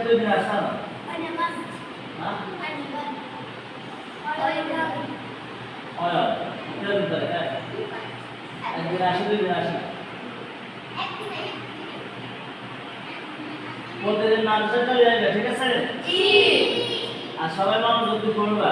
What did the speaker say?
একদিন আসে আবার দুই দিন আসা না হ্যাঁ হয় কীরকম করে হ্যাঁ একদিন আসি দুই প্রতিদিন মাদ্রাসায় চলে যাবে ঠিক আছে আর সবাই মানুষ দিয়ে পড়বা